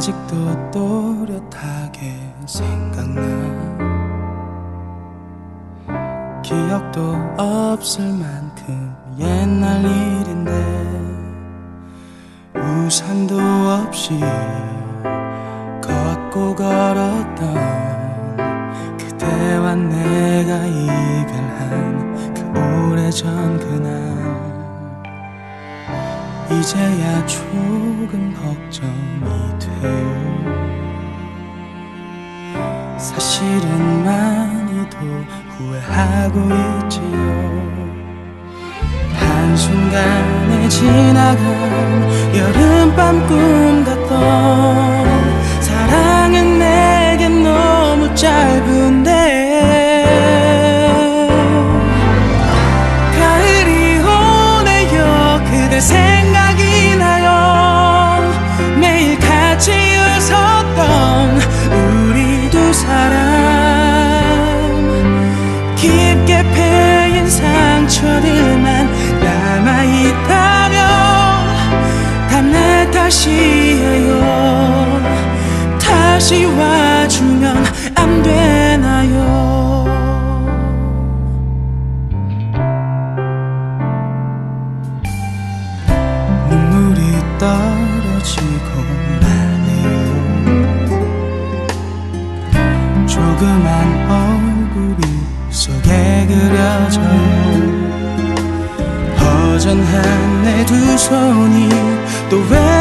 아직도 또렷하게 생각나. 기억도 없을 만큼 옛날 일인데 우산도 없이 걷고 걸었던 그대와 내가 이별한 그 오래전 그날 이제야 조금 걱정이 돼요 사실은 많이도 후회하고 있지요. 한순간에 지나간 여름밤 꿈 같던 사랑은 내겐 너무 짧은데 가을이 오네요. 그대 생각 내 탓이에요. 다시 와주면 안 되나요? 눈물이 떨어지고 나네요. 조그만 얼굴이 속에 그려져요. 허전한 내 두 손이 또외